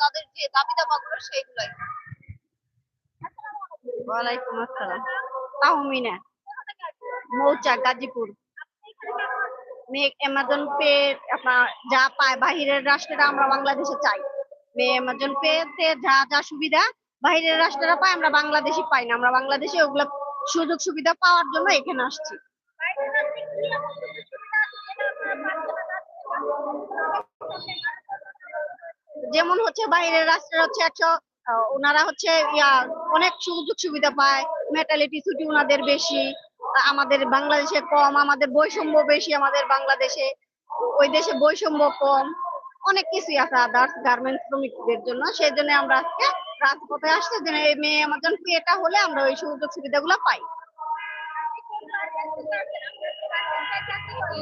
তাদের যে দাবি দাবাগুলো সেইগুলাই। ওয়ালাইকুম আসসালাম। তাহমিনা মৌচা গাজীপুর। মেয়ে অ্যামাজন পে আপনার যা পায় বাহিরের রাষ্ট্রেরা আমরা বাংলাদেশে চাই। মেয়ে অ্যামাজন পে তে যা যা সুবিধা বাহিরের রাষ্ট্রেরা পায় আমরা বাংলাদেশে পাই না। আমরা বাংলাদেশে ওগুলো সুযোগ সুবিধা পাওয়ার জন্য এখানে আসছি। যেমন হচ্ছে বাইরের রাষ্ট্রের হচ্ছে একশো ওনারা হচ্ছে ইয়া, অনেক সুযোগ সুবিধা পায়। মেটালিটি ছুটি ওনাদের বেশি, আমাদের বাংলাদেশে কম, আমাদের বৈষম্য বেশি আমাদের বাংলাদেশে, ওই দেশে বৈষম্য কম। অনেক কিছুই আছে আদার্স গার্মেন্টস শ্রমিকদের জন্য, সেই জন্য আমরা আজকে রাজপথে আসছি। যে এই মেয়ে আমাজন এটা হলে আমরা ওই সুযোগ সুবিধাগুলো পাই।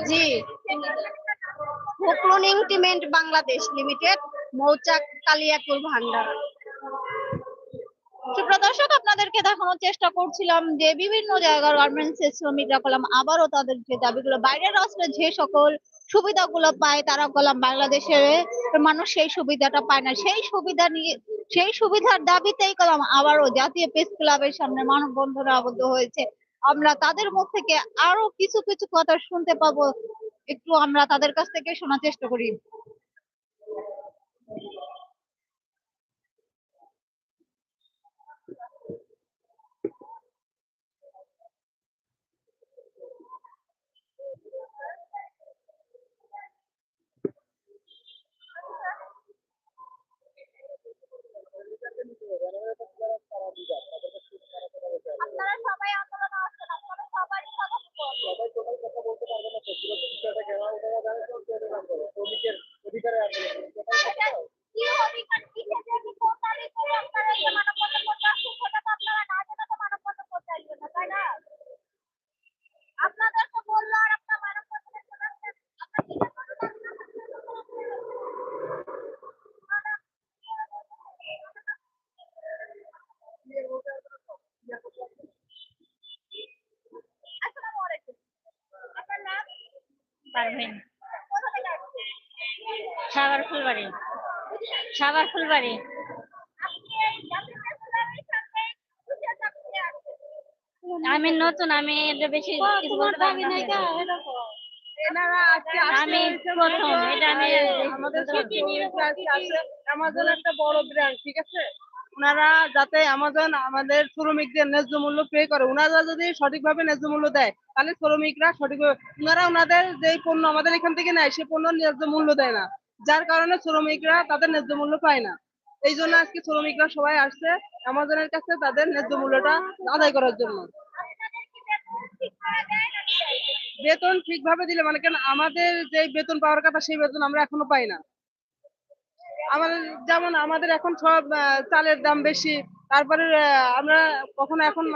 জি। ক্লোনিং টিমেন্ট বাংলাদেশ লিমিটেড মৌচাক কালিয়াকুর ভান্ডার সুপ্রদর্শক আপনাদেরকে দেখানোর চেষ্টা করছিলাম যে বিভিন্ন জায়গার গার্মেন্টস শ্রমিকরা কলাম, আবারও তাদের যে দাবিগুলো, বাইরের রাষ্ট্রে যে সকল সুবিধাগুলো পায়, তারা কলাম বাংলাদেশের মানুষ সেই সুবিধাটা পায় না। সেই সুবিধা নিয়ে, সেই সুবিধার দাবিতেই কলাম আবারও জাতীয় প্রেস ক্লাবের সামনে মানববন্ধনে আবদ্ধ হয়েছে। আমরা তাদের মুখ থেকে আরও কিছু কিছু কথা শুনতে পাবো। একটু আমরা তাদের কাছ থেকে শোনার চেষ্টা করি আপনারা সবাই আন্দোলনে আসছেন আপনারা সবারই কথা বলুন। আচ্ছা, কি অধিকার কিসের যে কোন দাবি করে আপনারা এই যে মানববন্ধন করতে আসছেন সেটা তো আপনারা না জেনে তো মানববন্ধন করতে আসবেন না তাই না আপনাদেরকে বলল আর আপনার মানববন্ধনে চলে আসছেন আপনার কিসের জন্য দাবি দাবা আসসালামু আলাইকুম আপনার নাম পারবেন সাবার ফুলবাড়ি। সাবার ফুলবাড়ি। আমি নতুন আমি এটা বেশি কিছু বলতে পারি না। আমি প্রথম এটা আমি আমাদের একটা বড় ব্র্যান্ড ঠিক আছে? ওনারা যাতে আমাজন আমাদের শ্রমিকদের ন্যায্য মূল্য পে করে। ওনারা যদি সঠিকভাবে ন্যায্য মূল্য দেয়, তাহলে শ্রমিকরা সঠিকভাবে ওনারা ওনাদের যে পণ্য আমাদের এখান থেকে নেয়, সে পণ্য ন্যায্য মূল্য দেয় না। যার কারণে শ্রমিকরা তাদের ন্যায্য মূল্য পায় না। এই জন্য আজকে শ্রমিকরা সবাই আসছে আমাজনের কাছে তাদের ন্যায্য মূল্যটা আদায় করার জন্য। বেতন ঠিকভাবে দিলে মানে কেন? আমাদের যে বেতন পাওয়ার কথা, সেই বেতন আমরা এখনও পাই না। আমাদের যেমন আমাদের এখন সব চালের দাম বেশি, তারপরে আমরা কখনো এখন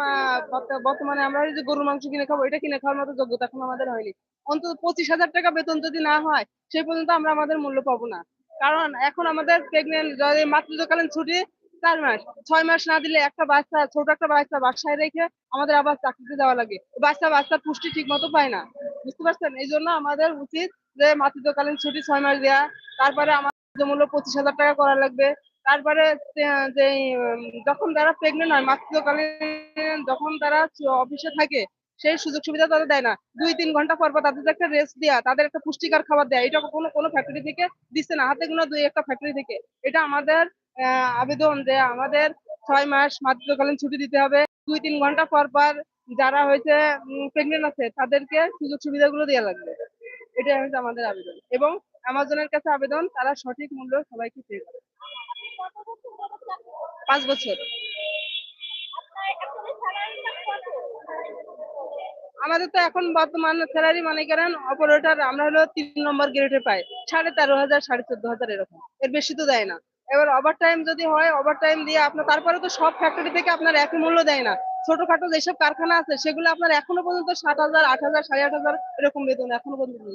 বর্তমানে আমরা যে গরুর মাংস কিনে খাব, এটা কিনে খাওয়ার মতো যোগ্যতা এখন আমাদের হয়নি। অন্তত পঁচিশ হাজার টাকা বেতন যদি না হয়, সেই পর্যন্ত আমরা আমাদের মূল্য পাবো না। কারণ এখন আমাদের প্রেগনেন্ট যদি মাতৃত্বকালীন ছুটি, চার মাস, ছয় মাস না দিলে একটা বাচ্চা, ছোট একটা বাচ্চা বাসায় রেখে আমাদের আবার চাকরিতে যাওয়া লাগে। বাচ্চা বাচ্চা পুষ্টি ঠিক মতো পায় না। বুঝতে পারছেন? এই জন্য আমাদের উচিত যে মাতৃত্বকালীন ছুটি ছয় মাস দেওয়া তারপরে মূল্য পঁচিশ হাজার টাকা করা লাগবে। তারপরে যে- যখন তারা প্রেগনেন্ট হয়, মাতৃত্বকালীন যখন তারা অফিসে থাকে, সেই সুযোগ সুবিধা তাদের দেয় না। দুই, তিন ঘণ্টা পর পর তাদের একটা রেস্ট দেওয়া তাদের একটা পুষ্টিকর খাবার দেয়, এটা কোনো কোনো ফ্যাক্টরি থেকে দিচ্ছে না। হাতে গোনা দুই একটা ফ্যাক্টরি থেকে। এটা আমাদের আবেদন যে আমাদের ছয় মাস মাতৃত্বকালীন ছুটি দিতে হবে। দুই, তিন ঘণ্টা পর পর যারা হয়েছে প্রেগনেন্ট আছে, তাদেরকে সুযোগ সুবিধাগুলো দেওয়া লাগবে। এটাই হচ্ছে আমাদের আবেদন। এবং অ্যামাজনের কাছে আবেদন, তারা সঠিক মূল্য সবাইকে পেয়ে করে পাঁচ বছর। আমাদের তো এখন বর্তমান স্যালারি মনে করেন অপারেটর আমরা হলো তিন নম্বর গ্রেডে পাই। সাড়ে তেরো হাজার, সাড়ে চোদ্দ হাজার এরকম। এর বেশি তো দেয় না। এবার ওভার টাইম যদি হয় ওভার টাইম দিয়ে আপনার, তারপরে তো সব ফ্যাক্টরি থেকে আপনার একই মূল্য দেয় না। ছোটখাটো যেসব কারখানা আছে, সেগুলো আপনার এখনও পর্যন্ত সাত হাজার, আট হাজার, সাড়ে আট হাজার এরকম বেতন এখনও পর্যন্ত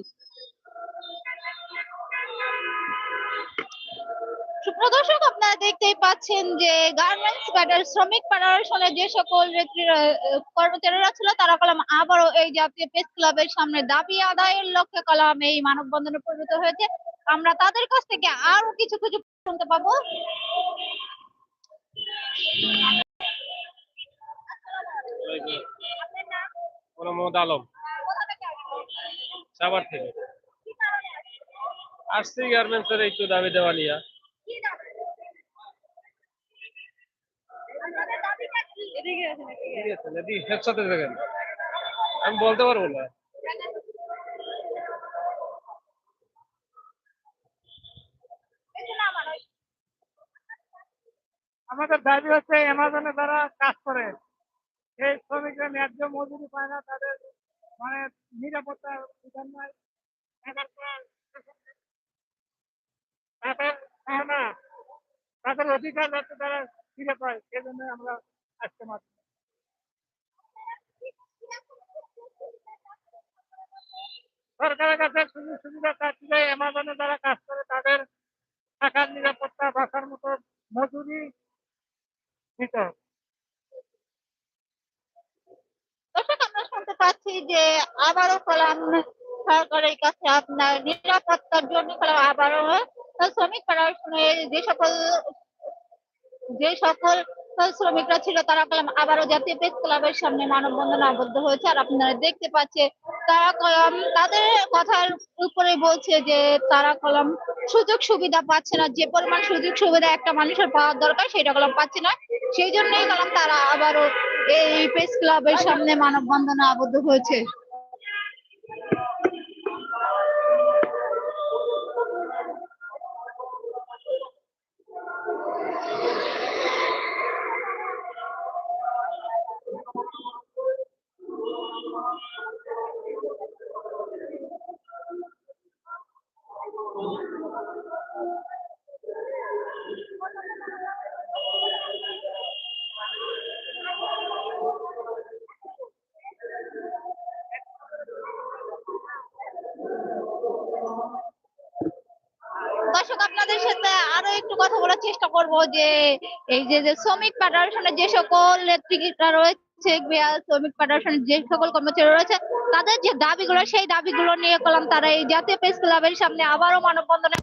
সুপ্রদর্শক আপনারা দেখতেই পাচ্ছেন যে গার্মেন্টস ব্যাটার শ্রমিক ফেডারেশনের যে সকল কর্মচারীরা ছিল, তারা কলাম আবারও এই জাতীয় প্রেস ক্লাবের সামনে দাবি আদায়ের লক্ষ্যে কলাম এই মানববন্ধনে পরিণত হয়েছে। আমরা তাদের কাছ থেকে আরও কিছু কিছু শুনতে পাবো। মোহাম্মদ আলম এর একটু দাবি দেওয়া নিয়ে ঠিক আছে যদি আমি বলতে পারব না। আমাদের দাবি হচ্ছে, অ্যামাজনে যারা কাজ করে, সেই শ্রমিকরা ন্যায্য মজুরি পায় না, তাদের মানে নিরাপত্তা বিধান নাই। তাদের অধিকার যাতে তারা ফিরে পায় সেজন্য আমরা আজকে মাত্র সরকারের কাছে সুযোগ সুবিধা চাচ্ছি অ্যামাজনে যারা কাজ করে তাদের থাকার নিরাপত্তা বাসার মতো মজুরি দিতে। আমরা শুনতে পাচ্ছি যে আবারও কলাম সরকারের কাছে আপনার নিরাপত্তার জন্য আবারও যে সকল যে সকল শ্রমিকরা ছিল তারা আবারও জাতীয় প্রেস ক্লাবের সামনে মানববন্ধন আবদ্ধ হয়েছে আর আপনারা দেখতে পাচ্ছে তারা কলম, তাদের কথার উপরে বলছে যে তারা কলম সুযোগ সুবিধা পাচ্ছে না। যে পরিমাণ সুযোগ সুবিধা একটা মানুষের পাওয়ার দরকার, সেটা কলম পাচ্ছে না। সেই জন্যই কলম তারা আবারও এই প্রেস ক্লাবের সামনে মানববন্ধনে আবদ্ধ হয়েছে। দর্শক, আপনাদের সাথে আরও একটু কথা বলার চেষ্টা করব যে, এই যে শ্রমিক ফেডারেশনের যে সকল নেতৃত্বরা রয়েছে বিহার শ্রমিক ফেডারেশনের যে সকল কর্মচারী রয়েছে, তাদের যে দাবিগুলো, সেই দাবিগুলো নিয়ে কলাম তারা এই জাতীয় প্রেস ক্লাবের সামনে আবারও মানববন্ধনে